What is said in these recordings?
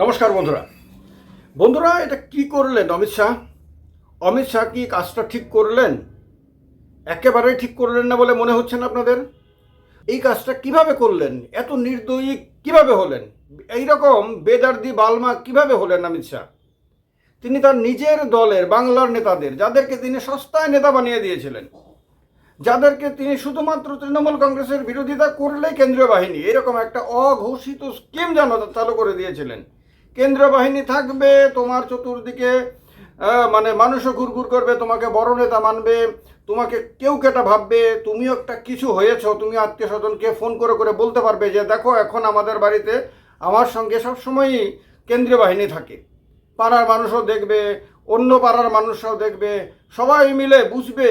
নমস্কার বন্ধুরা। বন্ধুরা, এটা কি করলেন অমিত শাহ? অমিত শাহ কি কাজটা ঠিক করলেন? একেবারেই ঠিক করলেন না বলে মনে হচ্ছে না আপনাদের? এই কাজটা কীভাবে করলেন? এত নির্দয়ী কীভাবে হলেন? এইরকম বেদার্দি বালমা কীভাবে হলেন অমিত শাহ? তিনি তার নিজের দলের বাংলার নেতাদের, যাদেরকে তিনি সস্তায় নেতা বানিয়ে দিয়েছিলেন, যাদেরকে তিনি শুধুমাত্র তৃণমূল কংগ্রেসের বিরোধিতা করলেই কেন্দ্রীয় বাহিনী, এরকম একটা অঘোষিত স্কিম যেন চালু করে দিয়েছিলেন। কেন্দ্রীয় বাহিনী থাকবে, তোমার চতুর্দিকে মানে মানুষও ঘুরঘুর করবে, তোমাকে বড় নেতা মানবে, তোমাকে কেউ কেটা ভাববে, তুমিও একটা কিছু হয়েছো, তুমি আত্মীয় স্বজনকে ফোন করে করে বলতে পারবে যে, দেখো, এখন আমাদের বাড়িতে আমার সঙ্গে সব সবসময়ই কেন্দ্রীয় বাহিনী থাকে। পাড়ার মানুষও দেখবে, অন্য পাড়ার মানুষরাও দেখবে, সবাই মিলে বুঝবে,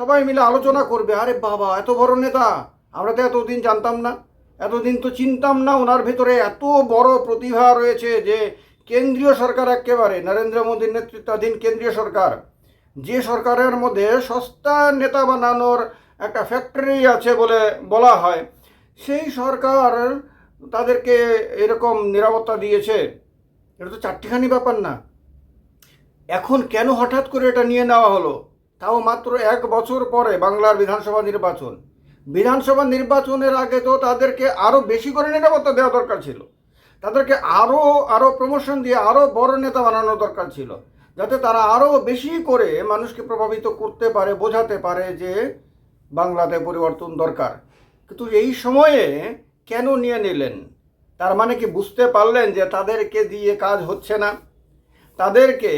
সবাই মিলে আলোচনা করবে, আরে বাবা, এত বড় নেতা, আমরা তো এতদিন জানতাম না। এতদিন তো চিনতাম না ওনার ভেতরে এত বড় প্রতিভা রয়েছে যে কেন্দ্রীয় সরকার একেবারে নরেন্দ্র মোদীর নেতৃত্বাধীন কেন্দ্রীয় সরকার। যে সরকারের মধ্যে সস্তা নেতা বানানোর একটা ফ্যাক্টরি আছে বলে বলা হয়, সেই সরকার তাদেরকে এরকম নিরাপত্তা দিয়েছে। এটা তো চারটিখানি ব্যাপার না। এখন কেন হঠাৎ করে এটা নিয়ে নেওয়া হলো? তাও মাত্র এক বছর পরে বাংলার বিধানসভা নির্বাচন। বিধানসভা নির্বাচনের আগে তো তাদেরকে আরও বেশি করে নিরাপত্তা দেওয়া দরকার ছিল। তাদেরকে আরও আরও প্রমোশন দিয়ে আরও বড় নেতা বানানো দরকার ছিল, যাতে তারা আরও বেশি করে মানুষকে প্রভাবিত করতে পারে, বোঝাতে পারে যে বাংলাতে পরিবর্তন দরকার। কিন্তু এই সময়ে কেন নিয়ে নিলেন? তার মানে কি বুঝতে পারলেন যে তাদেরকে দিয়ে কাজ হচ্ছে না? তাদেরকে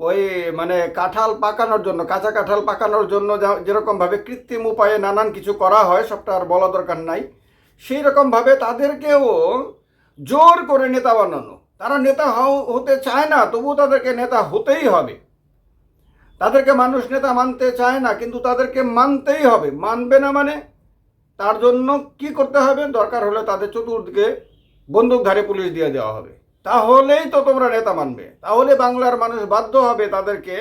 ওই মানে কাঁঠাল পাকানোর জন্য, কাঁচা কাঁঠাল পাকানোর জন্য যেরকমভাবে কৃত্রিম উপায়ে নানান কিছু করা হয়, সবটা আর বলা দরকার নাই। সেই রকমভাবে তাদেরকেও জোর করে নেতা বানানো। তারা নেতা হতে চায় না, তবুও তাদেরকে নেতা হতেই হবে। তাদেরকে মানুষ নেতা মানতে চায় না, কিন্তু তাদেরকে মানতেই হবে। মানবে না মানে তার জন্য কি করতে হবে? দরকার হলে তাদের চতুর্দিকে বন্দুকধারে পুলিশ দিয়ে দেওয়া হবে। তাহলেই তো তোমরা নেতা মানবে। তাহলে বাংলার মানুষ বাধ্য হবে তাদেরকে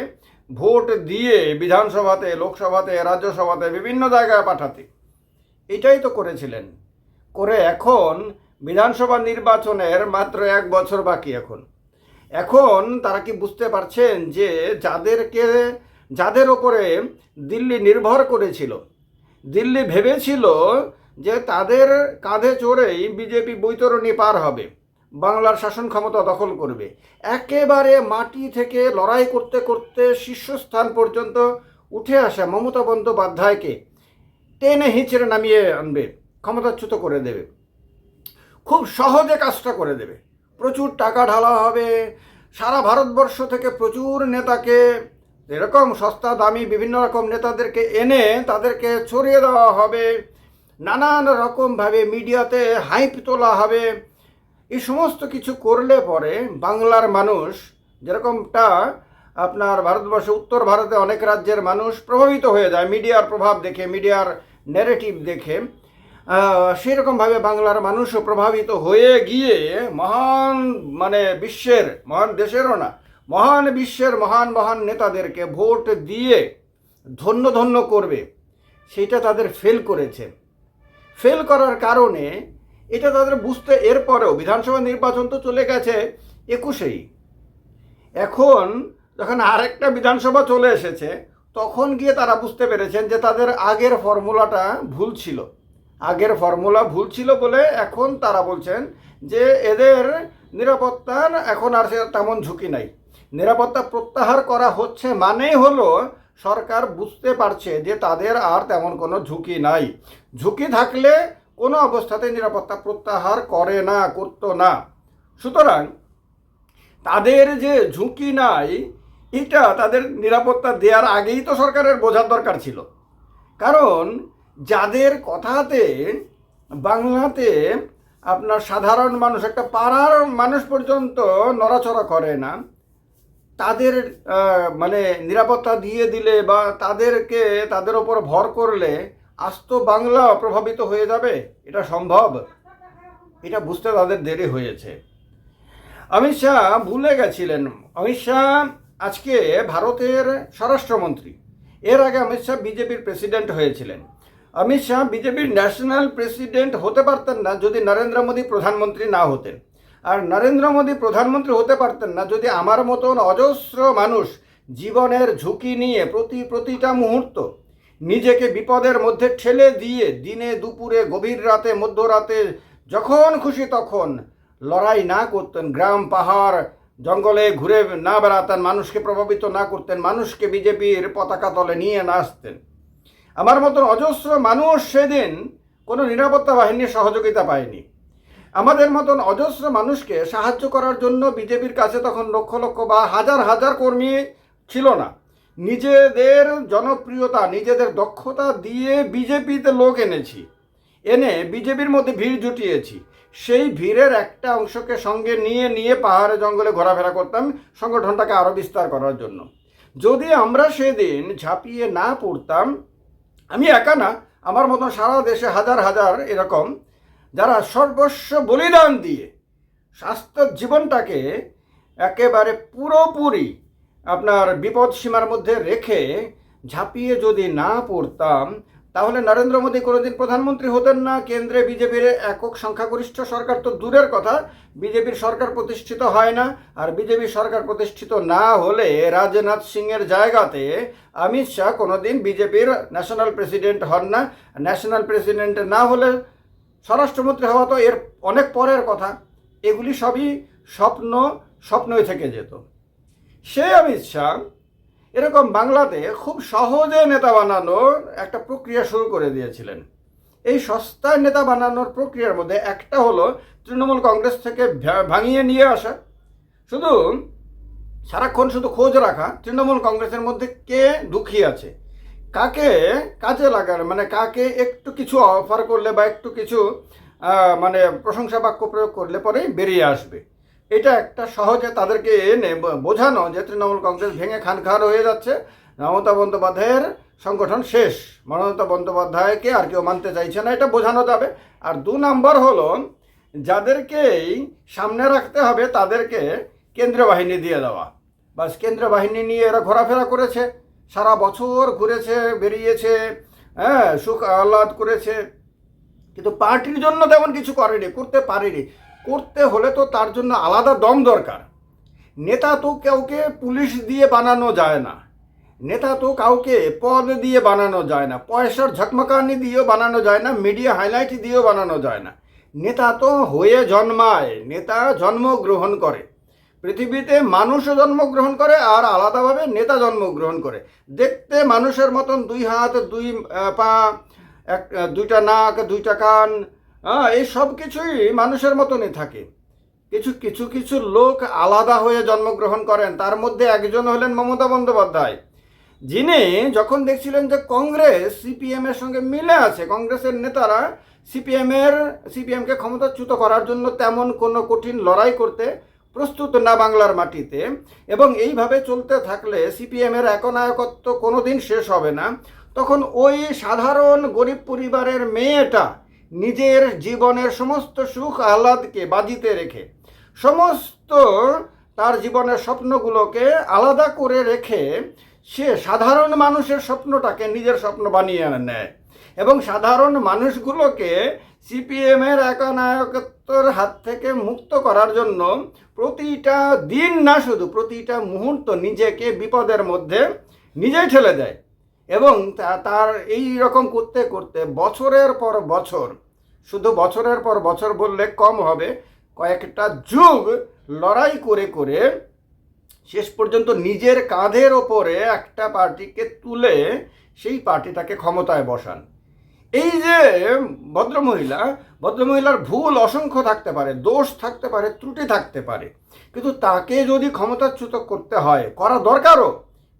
ভোট দিয়ে বিধানসভাতে, লোকসভাতে, রাজ্যসভাতে বিভিন্ন জায়গায় পাঠাতে। এটাই তো করেছিলেন। করে এখন বিধানসভা নির্বাচনের মাত্র এক বছর বাকি এখন। এখন তারা কি বুঝতে পারছেন যে যাদেরকে, যাদের ওপরে দিল্লি নির্ভর করেছিল, দিল্লি ভেবেছিল যে তাদের কাঁধে চড়েই বিজেপি বৈতরণী পার হবে। বাংলার শাসন ক্ষমতা দখল করবে। একেবারে মাটি থেকে লড়াই করতে করতে শীর্ষস্থান পর্যন্ত উঠে আসা মমতা বন্দ্যোপাধ্যায়কে টেনে হিঁচড়ে নামিয়ে আনবে, ক্ষমতাচ্যুত করে দেবে। খুব সহজে কাজটা করে দেবে। প্রচুর টাকা ঢালা হবে। সারা ভারতবর্ষ থেকে প্রচুর নেতাকে এরকম সস্তা, দামি, বিভিন্ন রকম নেতাদেরকে এনে তাদেরকে ছড়িয়ে দেওয়া হবে। নানান রকমভাবে মিডিয়াতে হাইপ তোলা হবে। এই সমস্ত কিছু করলে পরে বাংলার মানুষ, যেরকমটা আপনার ভারতবর্ষ, উত্তর ভারতে অনেক রাজ্যের মানুষ প্রভাবিত হয়ে যায়, মিডিয়ার প্রভাব দেখে, মিডিয়ার ন্যারেটিভ দেখে সেরকমভাবে বাংলার মানুষও প্রভাবিত হয়ে গিয়ে মহান মানে বিশ্বের, মহান দেশেরও না, মহান বিশ্বের মহান মহান নেতাদেরকে ভোট দিয়ে ধন্য ধন্য করবে, সেটা তাদের ফেল করেছে। ফেল করার কারণে এটা তাদের বুঝতে এরপরেও বিধানসভা নির্বাচন তো চলে গেছে একুশেই। এখন যখন আরেকটা বিধানসভা চলে এসেছে, তখন গিয়ে তারা বুঝতে পেরেছেন যে তাদের আগের ফর্মুলাটা ভুল ছিল। আগের ফর্মুলা ভুল ছিল বলে এখন তারা বলছেন যে এদের নিরাপত্তার এখন আর তেমন ঝুঁকি নাই। নিরাপত্তা প্রত্যাহার করা হচ্ছে মানেই হলো সরকার বুঝতে পারছে যে তাদের আর তেমন কোনো ঝুঁকি নাই। ঝুঁকি থাকলে কোনো অবস্থাতে নিরাপত্তা প্রত্যাহার করে না, করতো না। সুতরাং তাদের যে ঝুঁকি নাই, এটা তাদের নিরাপত্তা দেওয়ার আগেই তো সরকারের বোঝার দরকার ছিল। কারণ যাদের কথাতে বাংলাতে আপনার সাধারণ মানুষ, একটা পাড়ার মানুষ পর্যন্ত নড়াচড়া করে না, তাদের মানে নিরাপত্তা দিয়ে দিলে বা তাদেরকে, তাদের ওপর ভর করলে আস্ত বাংলা প্রভাবিত হয়ে যাবে? এটা সম্ভব? এটা বুঝতে তাদের দেরি হয়েছে। অমিত শাহ ভুলে গেছিলেন। অমিত শাহ আজকে ভারতের স্বরাষ্ট্রমন্ত্রী। এর আগে অমিত শাহ বিজেপির প্রেসিডেন্ট হয়েছিলেন। অমিত শাহ বিজেপির ন্যাশনাল প্রেসিডেন্ট হতে পারতেন না যদি নরেন্দ্র মোদী প্রধানমন্ত্রী না হতেন। আর নরেন্দ্র মোদী প্রধানমন্ত্রী হতে পারতেন না যদি আমার মতন অজস্র মানুষ জীবনের ঝুঁকি নিয়ে প্রতি প্রতিটা মুহূর্ত নিজেকে বিপদের মধ্যে ঠেলে দিয়ে দিনে দুপুরে, গভীর রাতে, মধ্যরাতে, যখন খুশি তখন লড়াই না করতেন। গ্রাম, পাহাড়, জঙ্গলে ঘুরে না বেড়াতেন, মানুষকে প্রভাবিত না করতেন, মানুষকে বিজেপির পতাকা তলে নিয়ে না আসতেন। আমার মতন অজস্র মানুষ সেদিন কোনো নিরাপত্তা বাহিনীর সহযোগিতা পায়নি। আমাদের মতন অজস্র মানুষকে সাহায্য করার জন্য বিজেপির কাছে তখন লক্ষ লক্ষ বা হাজার হাজার কর্মী ছিল না। নিজেদের জনপ্রিয়তা, নিজেদের দক্ষতা দিয়ে বিজেপিতে লোক এনেছি। এনে বিজেপির মধ্যে ভিড় জুটিয়েছি। সেই ভিড়ের একটা অংশকে সঙ্গে নিয়ে নিয়ে পাহাড়ে, জঙ্গলে ঘোরাফেরা করতাম সংগঠনটাকে আরও বিস্তার করার জন্য। যদি আমরা সেদিন ঝাঁপিয়ে না পড়তাম, আমি একা না, আমার মতন সারা দেশে হাজার হাজার এরকম, যারা সর্বস্ব বলিদান দিয়ে স্বাস্থ্য জীবনটাকে একেবারে পুরোপুরি আপনার বিপদ সীমার মধ্যে রেখে ঝাঁপিয়ে যদি না পড়তাম, তাহলে নরেন্দ্র মোদী কোনোদিন প্রধানমন্ত্রী হতেন না, কেন্দ্রে বিজেপির একক সংখ্যাগরিষ্ঠ সরকার তো দূরের কথা, বিজেপির সরকার প্রতিষ্ঠিত হয় না, আর বিজেপি সরকার প্রতিষ্ঠিত না হলে রাজনাথ সিংয়ের জায়গাতে অমিত শাহ কোনোদিন বিজেপির ন্যাশনাল প্রেসিডেন্ট হন না। ন্যাশনাল প্রেসিডেন্ট না হলে স্বরাষ্ট্রমন্ত্রী হওয়া তো এর অনেক পরের কথা। এগুলি সবই স্বপ্ন, স্বপ্নই থেকে যেত। সে অমিত শাহ এরকম বাংলাতে খুব সহজে নেতা বানানোর একটা প্রক্রিয়া শুরু করে দিয়েছিলেন। এই সস্তায় নেতা বানানোর প্রক্রিয়ার মধ্যে একটা হলো তৃণমূল কংগ্রেস থেকে ভাঙিয়ে নিয়ে আসা। শুধু সারাক্ষণ শুধু খোঁজ রাখা, তৃণমূল কংগ্রেসের মধ্যে কে দুঃখী আছে, কাকে কাজে লাগার মানে কাকে একটু কিছু অফার করলে বা একটু কিছু মানে প্রশংসা বাক্য প্রয়োগ করলে পরেই বেরিয়ে আসবে। এটা একটা সহজে তাদেরকে এনে বোঝানো যে তৃণমূল কংগ্রেস ভেঙে খানখান হয়ে যাচ্ছে। মমতা বন্দ্যোপাধ্যায়ের সংগঠন শেষ। মমতা বন্দ্যোপাধ্যায়কে আর কেউ মানতে চাইছে না, এটা বোঝানো যাবে। আর দু নম্বর হলো, যাদেরকেই সামনে রাখতে হবে তাদেরকে কেন্দ্রীয় বাহিনী দিয়ে দেওয়া। বাস কেন্দ্রীয় বাহিনী নিয়ে এরা ঘোরাফেরা করেছে। সারা বছর ঘুরেছে, বেরিয়েছে হ্যাঁ সুখ আহ্লাদ করেছে। কিন্তু পার্টির জন্য তেমন কিছু করেনি, করতে পারেনি। করতে হলে তো তার জন্য আলাদা দম দরকার। নেতা তো কাউকে পুলিশ দিয়ে বানানো যায় না। নেতা তো কাউকে পদ দিয়ে বানানো যায় না, পয়সার ঝকমকানি দিয়েও বানানো যায় না, মিডিয়া হাইলাইট দিয়েও বানানো যায় না। নেতা তো হয়ে জন্মায়, নেতা জন্মগ্রহণ করে। পৃথিবীতে মানুষও জন্মগ্রহণ করে আর আলাদাভাবে নেতা জন্মগ্রহণ করে। দেখতে মানুষের মতন দুই হাত, দুই পা, এক, দুইটা নাক, দুইটা কান হ্যাঁ এই সব কিছুই মানুষের মতনই থাকে। কিছু কিছু কিছু লোক আলাদা হয়ে জন্মগ্রহণ করেন, তার মধ্যে একজন হলেন মমতা বন্দ্যোপাধ্যায়। যিনি যখন দেখছিলেন যে কংগ্রেস সিপিএম এর সঙ্গে মিলে আছে, কংগ্রেসের নেতারা সিপিএম এর সিপিএমকে ক্ষমতাচ্যুত করার জন্য তেমন কোনো কঠিন লড়াই করতে প্রস্তুত না বাংলার মাটিতে, এবং এইভাবে চলতে থাকলে সিপিএম এর একনায়কত্ব কোনোদিন শেষ হবে না। তখন ওই সাধারণ গরিব পরিবারের মেয়েটা নিজের জীবনের সমস্ত সুখ আহ্লাদকে বাজিতে রেখে, সমস্ত তার জীবনের স্বপ্নগুলোকে আলাদা করে রেখে সে সাধারণ মানুষের স্বপ্নটাকে নিজের স্বপ্ন বানিয়ে নেয় এবং সাধারণ মানুষগুলোকে সিপিএমের একনায়কত্বর হাত থেকে মুক্ত করার জন্য প্রতিটা দিন না শুধু, প্রতিটা মুহূর্ত নিজেকে বিপদের মধ্যে নিজেই ঠেলে দেয়। এবং তার এই রকম করতে করতে বছরের পর বছর, শুধু বছরের পর বছর বললে কম হবে, কয়েকটা যুগ লড়াই করে করে শেষ পর্যন্ত নিজের কাঁধের ওপরে একটা পার্টিকে তুলে সেই পার্টিটাকে ক্ষমতায় বসান। এই যে ভদ্রমহিলা, ভদ্রমহিলার ভুল অসংখ্য থাকতে পারে, দোষ থাকতে পারে, ত্রুটি থাকতে পারে, কিন্তু তাকে যদি ক্ষমতাচ্যুত করতে হয়, করা দরকারও।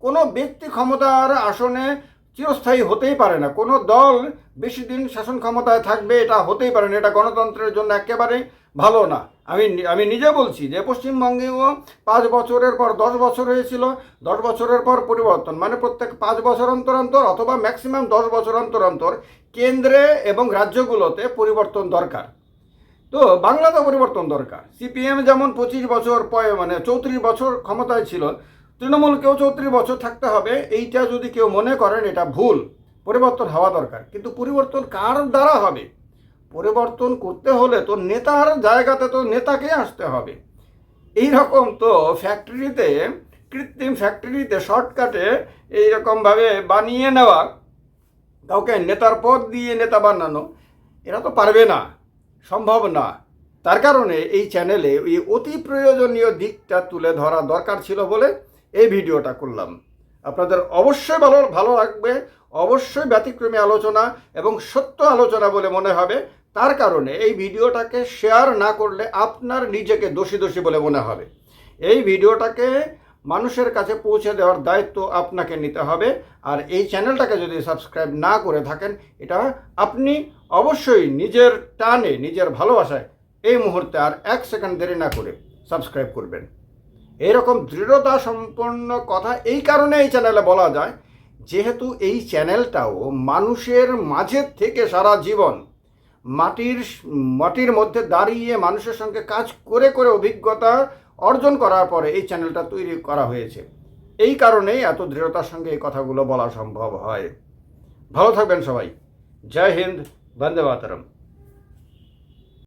কোনো ব্যক্তি ক্ষমতার আসনে চিরস্থায়ী হতেই পারে না। কোনো দল বেশি দিন শাসন ক্ষমতায় থাকবে, এটা হতেই পারে না। এটা গণতন্ত্রের জন্য একেবারে ভালো না। আমি আমি নিজে বলছি যে পশ্চিমবঙ্গেও পাঁচ বছরের পর দশ বছর হয়েছিল। দশ বছরের পর পরিবর্তন। মানে প্রত্যেক পাঁচ বছর অন্তর অন্তর অথবা ম্যাক্সিমাম দশ বছর অন্তর অন্তর কেন্দ্রে এবং রাজ্যগুলোতে পরিবর্তন দরকার। তো বাংলাতে পরিবর্তন দরকার। সিপিএম যেমন পঁচিশ বছর মানে চৌত্রিশ বছর ক্ষমতায় ছিল তৃণমূলকেও চৌত্রিশ বছর থাকতে হবে, এইটা যদি কেউ মনে করেন এটা ভুল। পরিবর্তন হওয়া দরকার। কিন্তু পরিবর্তন কার দ্বারা হবে? পরিবর্তন করতে হলে তো নেতার জায়গাতে তো নেতাকে আসতে হবে। এই রকম তো ফ্যাক্টরিতে কৃত্রিম ফ্যাক্টরিতে শর্টকাটে এইরকমভাবে বানিয়ে নেওয়া, কাউকে নেতার পদ দিয়ে নেতা বানানো, এরা তো পারবে না, সম্ভব না। তার কারণে এই চ্যানেলে এই অতি প্রয়োজনীয় দিকটা তুলে ধরা দরকার ছিল বলে এই ভিডিওটা করলাম। আপনাদের অবশ্যই ভালো ভালো লাগবে, অবশ্যই ব্যতিক্রমী আলোচনা এবং সত্য আলোচনা বলে মনে হবে। তার কারণে এই ভিডিওটাকে শেয়ার না করলে আপনার নিজেকে দোষী দোষী বলে মনে হবে। এই ভিডিওটাকে মানুষের কাছে পৌঁছে দেওয়ার দায়িত্ব আপনাকে নিতে হবে। আর এই চ্যানেলটাকে যদি সাবস্ক্রাইব না করে থাকেন, এটা আপনি অবশ্যই নিজের টানে, নিজের ভালোবাসায় এই মুহূর্তে আর এক সেকেন্ড দেরি না করে সাবস্ক্রাইব করবেন। এরকম দৃঢ়তা সম্পন্ন কথা এই কারণে এই চ্যানেলে বলা যায়, যেহেতু এই চ্যানেলটাও মানুষের মাঝের থেকে সারা জীবন মাটির মাটির মধ্যে দাঁড়িয়ে মানুষের সঙ্গে কাজ করে করে অভিজ্ঞতা অর্জন করার পরে এই চ্যানেলটা তৈরি করা হয়েছে। এই কারণেই এত দৃঢ়তার সঙ্গে এই কথাগুলো বলা সম্ভব হয়। ভালো থাকবেন সবাই। জয় হিন্দ, বন্দে মাতরম।